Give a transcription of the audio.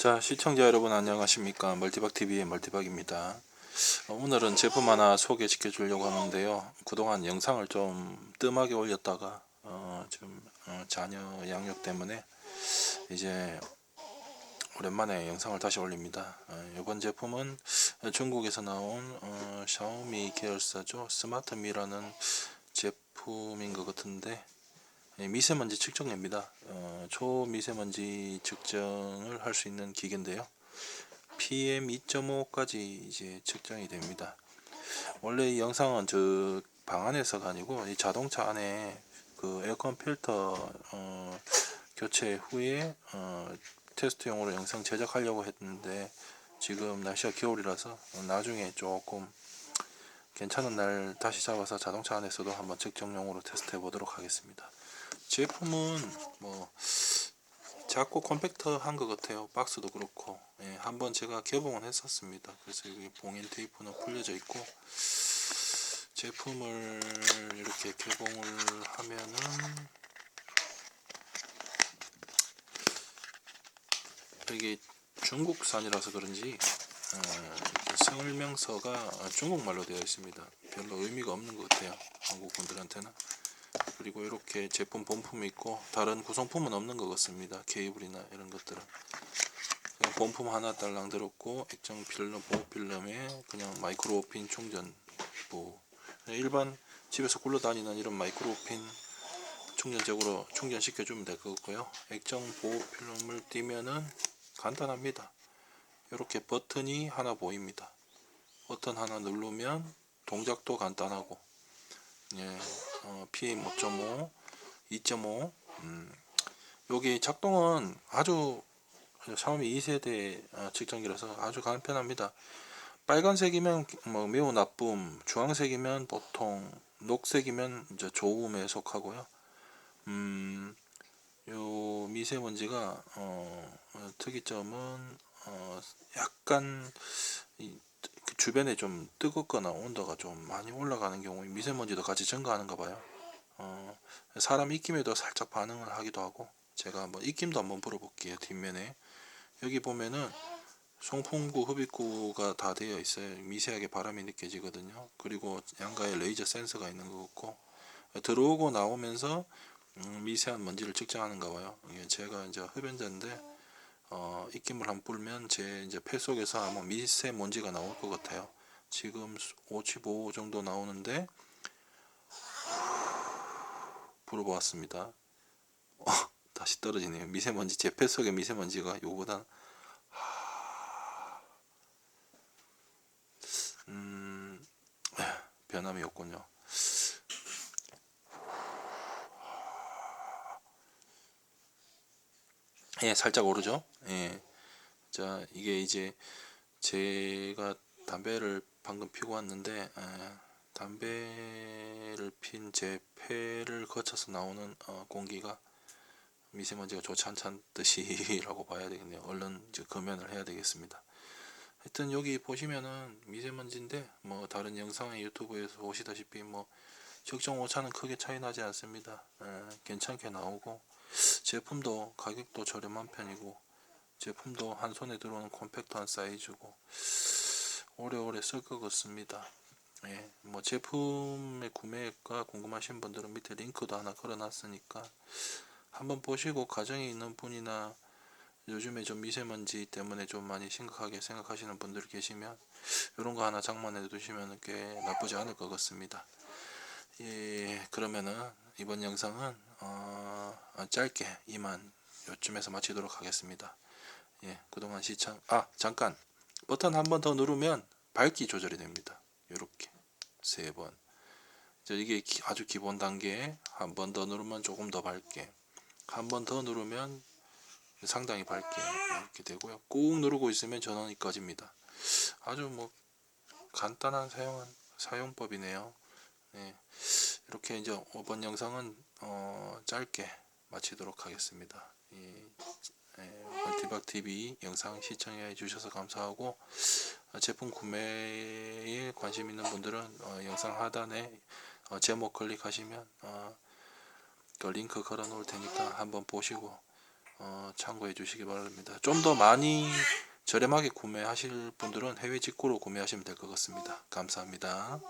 자, 시청자 여러분 안녕하십니까? 멀티박TV의 멀티박입니다. 어, 오늘은 제품 하나 소개시켜 주려고 하는데요. 그동안 영상을 좀 뜸하게 올렸다가 어, 좀 어, 자녀 양육 때문에 이제 오랜만에 영상을 다시 올립니다. 어, 이번 제품은 중국에서 나온 어, 샤오미 계열사죠. 스마트미라는 제품인 것 같은데 예, 미세먼지 측정기입니다. 어, 초미세먼지 측정을 할 수 있는 기계인데요. PM 2.5까지 이제 측정이 됩니다. 원래 이 영상은 저 방 안에서가 아니고 이 자동차 안에 그 에어컨 필터 어, 교체 후에 어, 테스트용으로 영상 제작하려고 했는데 지금 날씨가 겨울이라서 나중에 조금 괜찮은 날 다시 잡아서 자동차 안에서도 한번 측정용으로 테스트 해 보도록 하겠습니다. 제품은 뭐 작고 컴팩트한 것 같아요. 박스도 그렇고 예, 한번 제가 개봉을 했었습니다. 그래서 여기 봉인 테이프는 풀려져 있고 제품을 이렇게 개봉을 하면은 이게 중국산이라서 그런지 어, 설명서가 중국말로 되어 있습니다. 별로 의미가 없는 것 같아요. 한국 분들한테는. 그리고 이렇게 제품 본품이 있고 다른 구성품은 없는 것 같습니다. 케이블이나 이런 것들은 그냥 본품 하나 딸랑 들었고 액정 필름 보호 필름에 그냥 마이크로 핀 충전 보호 일반 집에서 굴러다니는 이런 마이크로 핀 충전적으로 충전시켜 주면 될 것 같고요. 액정 보호 필름을 띄면은 간단합니다. 이렇게 버튼이 하나 보입니다. 버튼 하나 누르면 동작도 간단하고 예, 어, PM 5.5, 2.5. 음, 여기 작동은 아주 샤오미 2세대 어, 측정기라서 아주 간편합니다. 빨간색이면 뭐 매우 나쁨, 주황색이면 보통, 녹색이면 이제 좋음에 속하고요. 음, 요 미세먼지가 어, 어, 특이점은 어, 약간 이, 그 주변에 좀 뜨겁거나 온도가 좀 많이 올라가는 경우에 미세먼지도 같이 증가하는가 봐요. 어, 사람 입김에도 살짝 반응을 하기도 하고 제가 한번 입김도 한번 불어볼게요 뒷면에. 여기 보면은 송풍구 흡입구가 다 되어 있어요. 미세하게 바람이 느껴지거든요. 그리고 양가에 레이저 센서가 있는 것 같고 들어오고 나오면서 음, 미세한 먼지를 측정하는가 봐요. 이게 제가 이제 흡연자인데 어, 입김을 한번 불면 제 이제 폐 속에서 아마 미세먼지가 나올 것 같아요. 지금 55 정도 나오는데 불어보았습니다. 어, 다시 떨어지네요. 미세먼지 제 폐 속의 미세먼지가 요보다 음, 변함이 없군요. 예, 살짝 오르죠. 예. 자, 이게 이제 제가 담배를 방금 피고 왔는데 에, 담배를 핀 제 폐를 거쳐서 나오는 어, 공기가 미세먼지가 좋지 않다는 뜻이라고 봐야 되겠네요. 얼른 이제 검연을 해야 되겠습니다. 하여튼 여기 보시면은 미세먼지인데 뭐 다른 영상에 유튜브에서 보시다시피 뭐 적정 오차는 크게 차이 나지 않습니다. 에, 괜찮게 나오고 제품도 가격도 저렴한 편이고 제품도 한 손에 들어오는 컴팩트한 사이즈고 오래오래 쓸 것 같습니다. 예, 뭐 제품의 구매가 궁금하신 분들은 밑에 링크도 하나 걸어놨으니까 한번 보시고 가정에 있는 분이나 요즘에 좀 미세먼지 때문에 좀 많이 심각하게 생각하시는 분들 계시면 이런 거 하나 장만해 두시면 꽤 나쁘지 않을 것 같습니다. 예, 그러면은 이번 영상은 어, 짧게 이만 요쯤에서 마치도록 하겠습니다. 예, 그동안 시청 아 잠깐 버튼 한 번 더 누르면 밝기 조절이 됩니다. 이렇게 세 번. 자, 이게 기, 아주 기본 단계 한번 더 누르면 조금 더 밝게 한 번 더 누르면 상당히 밝게 이렇게 되고요. 꾹 누르고 있으면 전원이 꺼집니다. 아주 뭐 간단한 사용 사용법이네요. 네, 이렇게 이제 이번 영상은 어, 짧게 마치도록 하겠습니다. 이, 예, 멀티박 TV 영상 시청해 주셔서 감사하고 어, 제품 구매에 관심 있는 분들은 어, 영상 하단에 어, 제목 클릭하시면 어, 그 링크 걸어 놓을 테니까 한번 보시고 어, 참고해 주시기 바랍니다. 좀 더 많이 저렴하게 구매하실 분들은 해외 직구로 구매하시면 될 것 같습니다. 감사합니다.